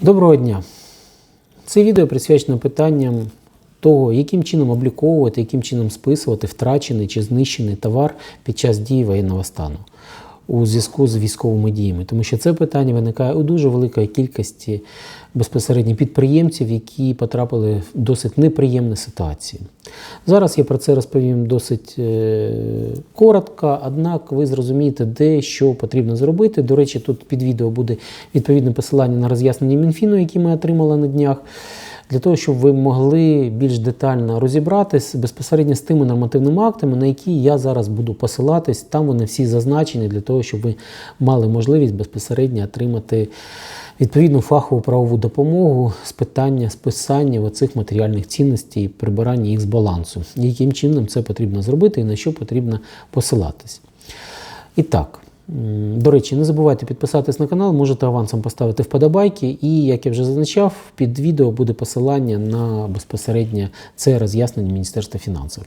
Доброго дня! Це відео присвячено питанням того, яким чином обліковувати, яким чином списувати втрачений чи знищений товар під час дії воєнного стану у зв'язку з військовими діями. Тому що це питання виникає у дуже великої кількості безпосередньо підприємців, які потрапили в досить неприємні ситуації. Зараз я про це розповім досить е, коротко, однак ви зрозумієте, де що потрібно зробити. До речі, тут під відео буде відповідне посилання на роз'яснення Мінфіну, які ми отримали на днях. Для того, щоб ви могли більш детально розібратись безпосередньо з тими нормативними актами, на які я зараз буду посилатись, там вони всі зазначені для того, щоб ви мали можливість безпосередньо отримати відповідну фахову правову допомогу з питання списання оцих матеріальних цінностей, прибирання їх з балансу, яким чином це потрібно зробити і на що потрібно посилатись. І так. До речі, не забувайте підписатись на канал, можете авансом поставити вподобайки, і, як я вже зазначав, під відео буде посилання на безпосередньо це роз'яснення Міністерства фінансів.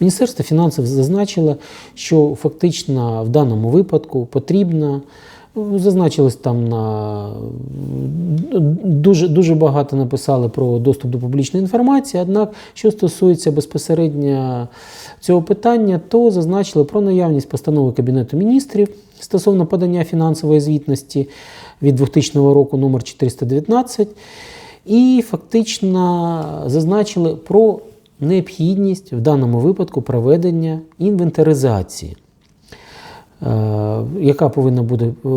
Міністерство фінансів зазначило, що фактично в даному випадку потрібно. Зазначилось там на дуже, дуже багато написали про доступ до публічної інформації. Однак, що стосується безпосередньо цього питання, то зазначили про наявність постанови Кабінету міністрів стосовно подання фінансової звітності від 2000 року номер 419 і фактично зазначили про необхідність в даному випадку проведення інвентаризації. Е, яка повинна буде е,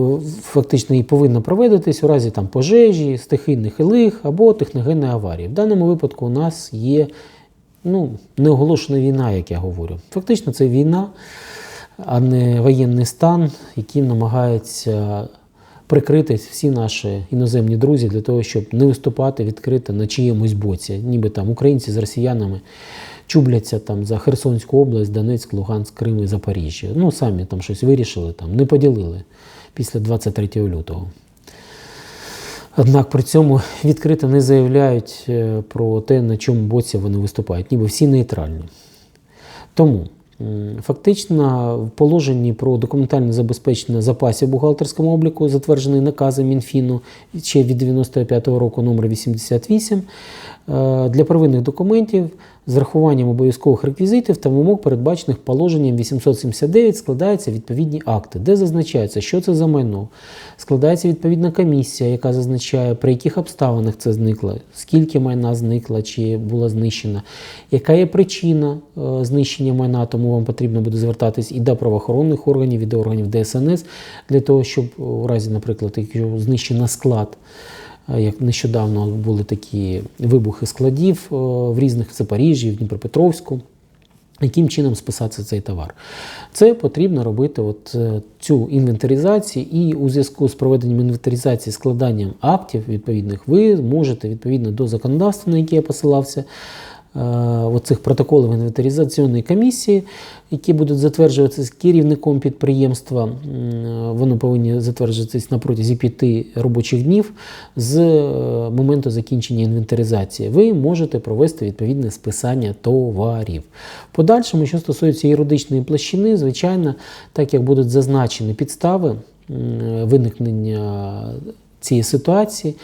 фактично і повинна проводитись у разі там пожежі, стихійних лих або техногенної аварії. В даному випадку у нас є ну, неоголошена війна, як я говорю. Фактично, це війна, а не воєнний стан, яким намагаються прикрити всі наші іноземні друзі для того, щоб не виступати відкрито на чиємусь боці, ніби там українці з росіянами чубляться там за Херсонську область, Донецьк, Луганськ, Крим і Запоріжжя. Ну, самі там щось вирішили, там не поділили після 23 лютого. Однак при цьому відкрито не заявляють е, про те, на чому боці вони виступають, ніби всі нейтральні. Тому фактично в положенні про документальне забезпечення запасів бухгалтерському обліку, затверджений наказом Мінфіну ще від 95-го року номер 88, е, для первинних документів з рахуванням обов'язкових реквізитів та вимог, передбачених положенням 879, складаються відповідні акти, де зазначається, що це за майно. Складається відповідна комісія, яка зазначає, при яких обставинах це зникло, скільки майна зникло чи було знищено, яка є причина е, знищення майна, тому вам потрібно буде звертатись і до правоохоронних органів, і до органів ДСНС, для того, щоб у разі, наприклад, якщо знищено склад. Е, Як нещодавно були такі вибухи складів е, в різних Запоріжжі, в Дніпропетровську. Яким чином списати цей товар? Це потрібно робити от е, цю інвентаризацію, і у зв'язку з проведенням інвентаризації, складанням актів відповідних, ви можете відповідно до законодавства, на яке я посилався, оцих протоколів інвентаризаційної комісії, які будуть затверджуватися керівником підприємства. М, Вони повинні затверджуватися на протязі п'яти робочих днів з е, моменту закінчення інвентаризації. Ви можете провести відповідне списання товарів. Подальшому, що стосується юридичної площини, звичайно, так як будуть зазначені підстави виникнення цієї ситуації,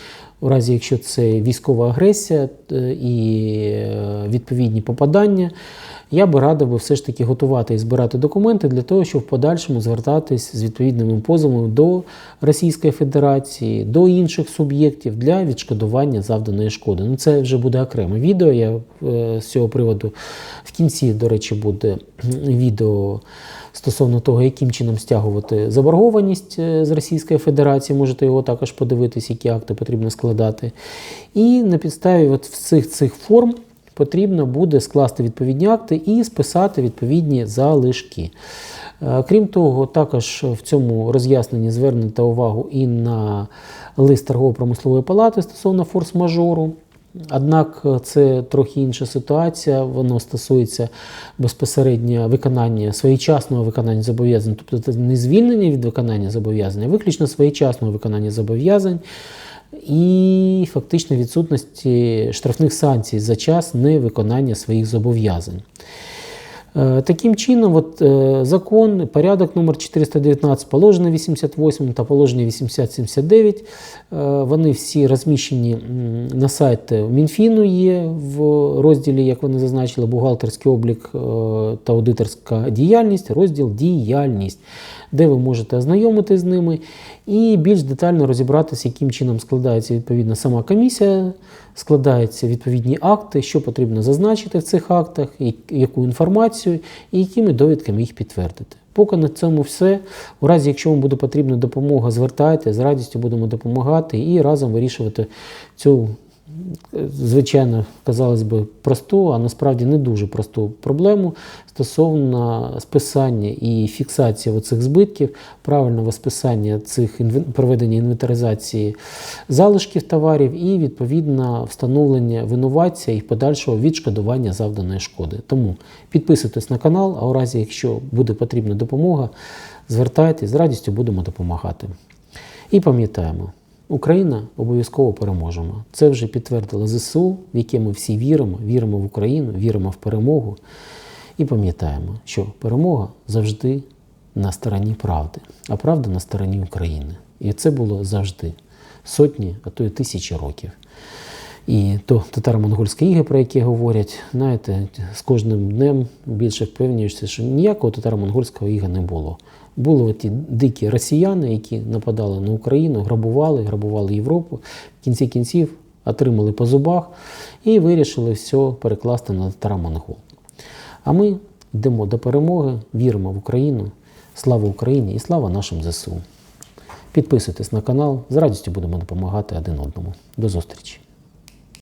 у разі якщо це військова агресія е, і е, відповідні попадання, я би радив би все ж таки готувати і збирати документи для того, щоб в подальшому звертатись з відповідними позовами до Російської Федерації, до інших суб'єктів для відшкодування завданої шкоди. Ну це вже буде окреме відео. Я е, з цього приводу в кінці, до речі, буде відео стосовно того, яким чином стягувати заборгованість е, з Російської Федерації. Можете його також подивитись, які акти потрібно складати. І на підставі от всіх цих форм потрібно буде скласти відповідні акти і списати відповідні залишки. Е, Крім того, також в цьому роз'ясненні звернете увагу і на лист торгово-промислової палати стосовно форс-мажору. Однак е, це трохи інша ситуація, воно стосується безпосередньо виконання своєчасного виконання зобов'язань, тобто це не звільнення від виконання зобов'язань, а виключно своєчасного виконання зобов'язань і фактично відсутності штрафних санкцій за час невиконання своїх зобов'язань. Е, Таким чином, от, е, закон, порядок номер 419, положення 88 та положення 8079, е, вони всі розміщені на сайті Мінфіну є в розділі, як вони зазначили, бухгалтерський облік та аудиторська діяльність, розділ діяльність, де ви можете ознайомитись з ними і більш детально розібратися, яким чином складається відповідно сама комісія, складаються відповідні акти, що потрібно зазначити в цих актах, яку інформацію і якими довідками їх підтвердити. Поки на цьому все. У разі, якщо вам буде потрібна допомога, звертайте, з радістю будемо допомагати і разом вирішувати цю, звичайно, казалось би, просту, а насправді не дуже просту проблему стосовно списання і фіксації оцих збитків, правильного списання цих проведення інвентаризації залишків товарів і відповідно встановлення винуватця і подальшого відшкодування завданої шкоди. Тому підписуйтесь на канал, а у разі, якщо буде потрібна допомога, звертайтесь, з радістю будемо допомагати. І пам'ятаємо, Україна обов'язково переможемо. Це вже підтвердила ЗСУ, в яке ми всі віримо, віримо в Україну, віримо в перемогу. І пам'ятаємо, що перемога завжди на стороні правди, а правда на стороні України. І це було завжди сотні, а то й тисячі років. І то татаро-монгольське іги, про яке говорять, знаєте, з кожним днем більше впевнюєшся, що ніякого татаро-монгольського іга не було. Були ті дикі росіяни, які нападали на Україну, грабували, грабували Європу. В кінці кінців отримали по зубах і вирішили все перекласти на татаро-монгол. А ми йдемо до перемоги, віримо в Україну. Слава Україні і слава нашим ЗСУ. Підписуйтесь на канал, з радістю будемо допомагати один одному. До зустрічі!